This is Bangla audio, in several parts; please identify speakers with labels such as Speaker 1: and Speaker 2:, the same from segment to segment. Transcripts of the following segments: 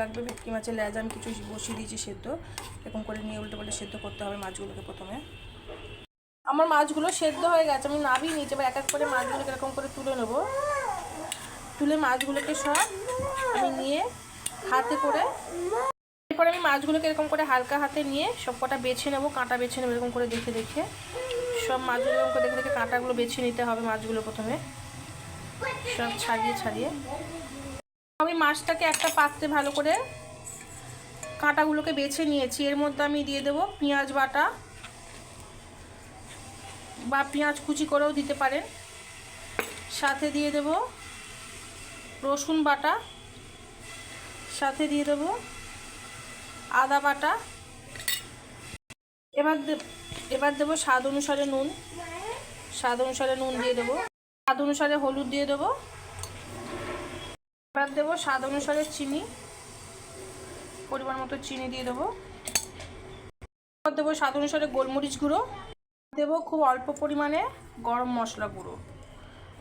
Speaker 1: লাগবে, ভেটকি মাছের লেজ আমি কিছু বসিয়ে দিয়েছি সেদ্ধ। এরকম করে নিয়ে উল্টে পাল্টে সেদ্ধ করতে হবে মাছগুলোকে প্রথমে। আমার মাছগুলো সেদ্ধ হয়ে গেছে, আমি নাবিয়ে নিয়েছি। এবার এক এক করে মাছগুলোকে এরকম করে তুলে নেব। তুলে মাছগুলোকে সব আমি নিয়ে হাতে করে এরপরে আমি মাছগুলোকে এরকম করে হালকা হাতে নিয়ে সব কটা বেছে নেব, কাঁটা বেছে নেব, এরকম করে দেখে দেখে। সব মাছগুলো এরকম করে দেখে দেখে কাঁটাগুলো বেছে নিতে হবে মাছগুলো প্রথমে। সব ছাড়িয়ে ছাড়িয়ে। আমি মাছটাকে একটা পাত্রে ভালো করে কাঁটাগুলোকে বেছে নিয়েছি। এর মধ্যে আমি দিয়ে দেবো পেঁয়াজ বাটা বা পেঁয়াজ কুচি করেও দিতে পারেন। সাথে দিয়ে দেব রসুন বাটা। সাথে দিয়ে দেব আদা বাটা। এবার এবার দেবো স্বাদ অনুসারে নুন। স্বাদ অনুসারে নুন দিয়ে দেবো। স্বাদ অনুসারে হলুদ দিয়ে দেবো। এবার দেবো স্বাদ অনুসারে চিনি। পরিমাণ মতো চিনি দিয়ে দেবো। দেবো স্বাদ অনুসারে গোলমরিচ গুঁড়ো। দেবো খুব অল্প পরিমাণে গরম মশলা গুঁড়ো।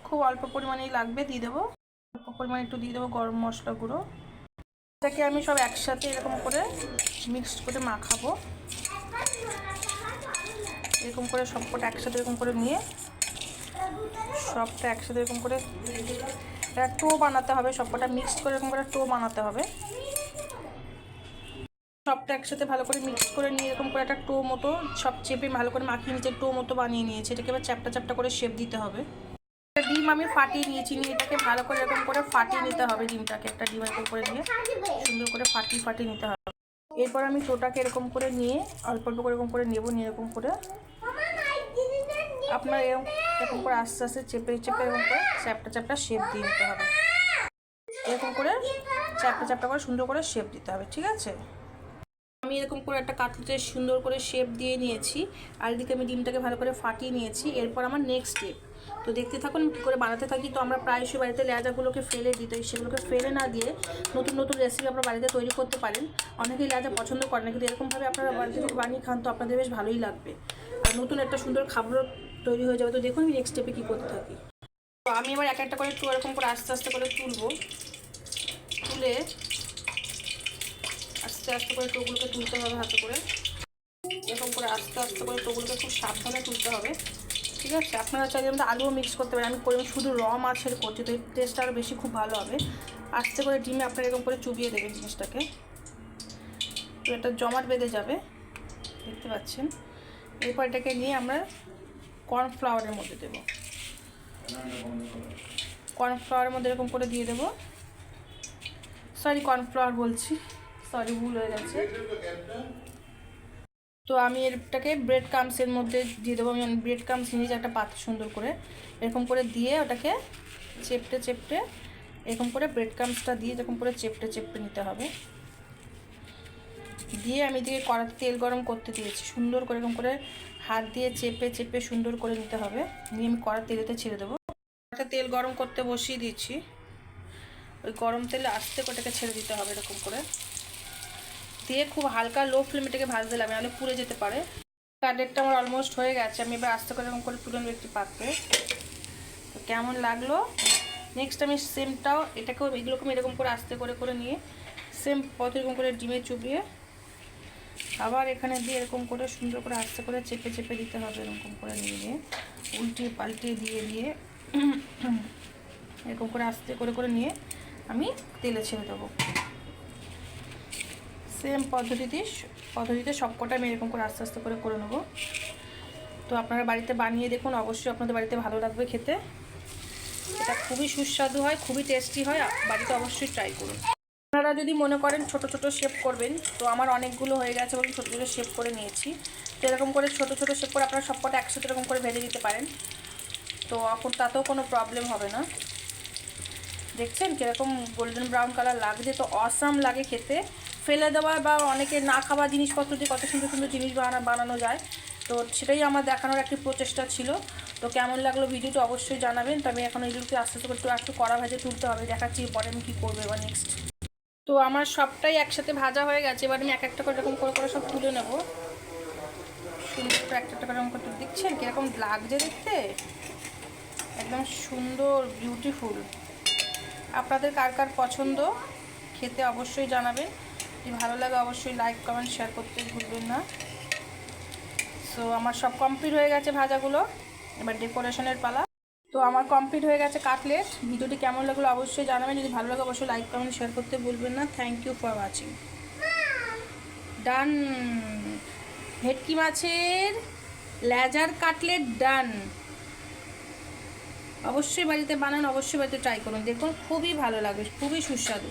Speaker 1: খুব অল্প পরিমাণেই লাগবে, দিয়ে দেবো। অল্প পরিমাণে একটু দিয়ে দেবো গরম মশলা গুঁড়ো। এটাকে আমি সব একসাথে এরকম করে মিক্সড করে মাখাবো। এরকম করে সবকটা একসাথে এরকম করে নিয়ে, সবটা একসাথে এরকম করে একটা টো বানাতে হবে, সবকটা মিক্সড করে এরকম করে টো বানাতে হবে। সবটা একসাথে ভালো করে মিক্স করে নিয়ে এরকম করে একটা টো মতো, সব চেপে ভালো করে মাখিয়ে নিচে টো মতো বানিয়ে নিয়েছে। এটাকে এবার চ্যাপটা চ্যাপটা করে শেপ দিতে হবে। একটা ডিম আমি ফাটিয়ে নিয়েছি, নিয়ে এটাকে ভালো করে এরকম করে ফাটিয়ে নিতে হবে ডিমটাকে, একটা ডিম এরকম করে নিয়ে সুন্দর করে ফাটিয়ে ফাটিয়ে নিতে হবে। এরপর আমি টোটাকে এরকম করে নিয়ে, অল্প অল্প করে এরকম করে নেব, নিয়ে এরকম করে আপনার এরকম এরকম করে আস্তে আস্তে চেপে চেপে এরকম করে চ্যাপটা চ্যাপটা শেপ দিয়ে নিতে হবে। এরকম করে চ্যাপটা চ্যাপটা করে সুন্দর করে শেপ দিতে হবে, ঠিক আছে? আমি এরকম করে একটা কাটলেটে সুন্দর করে শেপ দিয়ে নিয়েছি, আর এদিকে আমি ডিমটাকে ভালো করে ফাটিয়ে নিয়েছি, এরপর আমার নেক্সট স্টেপ তো দেখতে থাকুন কী করে বানাতে থাকি, তো আমরা প্রায়শই বাড়িতে লেজাগুলোকে ফেলে দিই, তো সেগুলোকে ফেলে না দিয়ে নতুন নতুন রেসিপি আপনারা বাড়িতে তৈরি করতে পারেন। অনেকেই লেজা পছন্দ করেন না, কিন্তু এরকমভাবে আপনারা বাড়িতে বানিয়ে খান, তো আপনাদের বেশ ভালোই লাগবে। আর নতুন একটা সুন্দর খাবারও তৈরি হয়ে যাবে। তো দেখুন আমি নেক্সট স্টেপে কী করতে থাকি। তো আমি এবার এক একটা করে একটু এরকম করে আস্তে আস্তে করে তুলবো। তুলে আস্তে আস্তে করে টোগুলোকে তুলতে হবে হাতে করে। এরকম করে আস্তে আস্তে করে টোগুলোকে খুব সাবধানে তুলতে হবে। ঠিক আছে? আপনারা চাইলে আমরা আলুও মিক্স করতে পারেন। আমি পরিমাণ শুধু র মাছের করছি, তো এই টেস্টটা আরও বেশি খুব ভালো হবে। আস্তে করে ডিমে আপনারা এরকম করে চুবিয়ে দেবেন জিনিসটাকে। তো এটা জমাট বেঁধে যাবে। দেখতে পাচ্ছেন? এরপর এটাকে নিয়ে আমরা কর্নফ্লাওয়ারের মধ্যে দেবো। কর্নফ্লাওয়ারের মধ্যে এরকম করে দিয়ে দেবো। সরি কর্নফ্লাওয়ার বলছি। সরি ভুল হয়ে গেছে। তো আমি এটাকে ব্রেড কামসের মধ্যে দিয়ে দেবো। আমি ব্রেড কামস নিয়েছি একটা পাত্র সুন্দর করে এরকম করে দিয়ে ওটাকে চেপটে চেপটে এরকম করে ব্রেড কামসটা দিয়ে এরকম করে চেপটে চেপটে নিতে হবে। দিয়ে আমি দিয়ে কড়াতে তেল গরম করতে দিয়েছি। সুন্দর করে এরকম করে হাত দিয়ে চেপে চেপে সুন্দর করে নিতে হবে। নিয়ে আমি কড়া তেলেতে ছেড়ে দেবো। একটা তেল গরম করতে বসিয়ে দিচ্ছি। ওই গরম তেলে আস্তে এটাকে ছেড়ে দিতে হবে এরকম করে। দিয়ে খুব হালকা লো ফ্লেমে এটাকে ভাজতে লাগবে, নাহলে পুড়ে যেতে পারে। কাটলেটটা আমার অলমোস্ট হয়ে গেছে, আমি এবার আস্তে করে এরকম করে তুলে নেব একটি পাত্রে। তো কেমন লাগল? নেক্সট আমি সেমটাও এটাকেও এগুলোকে এরকম করে আস্তে করে করে নিয়ে সেম পথ এরকম করে ডিমে চুবিয়ে আবার এখানে দিয়ে এরকম করে সুন্দর করে আস্তে করে চেপে চেপে দিতে হবে, এরকম করে নিয়ে উল্টিয়ে পাল্টিয়ে দিয়ে দিয়ে এরকম করে আস্তে করে করে নিয়ে আমি তেলে ছেড়ে দেবো। সেম পদ্ধতিতে পদ্ধতিতে সবকটা আমি এরকম করে আস্তে আস্তে করে করে নেব। তো আপনারা বাড়িতে বানিয়ে দেখুন, অবশ্যই আপনাদের বাড়িতে ভালো লাগবে খেতে। এটা খুবই সুস্বাদু হয়, খুবই টেস্টি হয়, বাড়িতে অবশ্যই ট্রাই করুন। আপনারা যদি মনে করেন ছোট ছোট শেপ করবেন, তো আমার অনেকগুলো হয়ে গেছে বলে ছোটো ছোটো শেপ করে নিয়েছি। তো এরকম করে ছোট ছোট শেপ করে আপনারা সবকটা একসাথে এরকম করে ভেজে দিতে পারেন। তো এখন তাতেও কোনো প্রবলেম হবে না। দেখছেন কীরকম গোল্ডেন ব্রাউন কালার লাগছে, তো অসাম লাগে খেতে। ফেলে দেওয়া বা অনেকে না খাওয়া জিনিসপত্র দিয়ে কত সুন্দর সুন্দর জিনিস বানা, বানানো যায়। তো সেটাই আমার দেখানোর একটি প্রচেষ্টা ছিল। তো কেমন লাগল ভিডিওটা অবশ্যই জানাবেন। তো আমি এখন এগুলোকে আস্তে আস্তে একটু একটু কড়া ভাজে তুলতে হবে। দেখাচ্ছি পরে আমি কী করব এবার নেক্সট তো আমার সবটাই একসাথে ভাজা হয়ে গেছে, এবার আমি এক একটা করে এরকম করে করে সব তুলে নেব। সুন্দর করে একটা একটা করে এরকম করে দেখছেন কীরকম লাগছে দেখতে? একদম সুন্দর বিউটিফুল আপনাদের কার কার পছন্দ খেতে অবশ্যই জানাবেন। যদি ভালো লাগে অবশ্যই লাইক কমেন্ট শেয়ার করতে ভুলবেন না। সো আমার সব কমপ্লিট হয়ে গেছে ভাজাগুলো। এবার ডেকোরেশনের পালা। তো আমার কমপ্লিট হয়ে গেছে কাটলেট। ভিডিওটি কেমন লাগল অবশ্যই জানাবেন। যদি ভালো লাগে, অবশ্যই লাইক কমেন্ট শেয়ার করতে ভুলবেন না। থ্যাংক ইউ ফর ওয়াচিং ডান ভেটকি মাছের লেজার কাটলেট ডান অবশ্যই বাড়িতে বানান, অবশ্যই বাড়িতে ট্রাই করুন। দেখুন, খুবই ভালো লাগবে খুবই সুস্বাদু।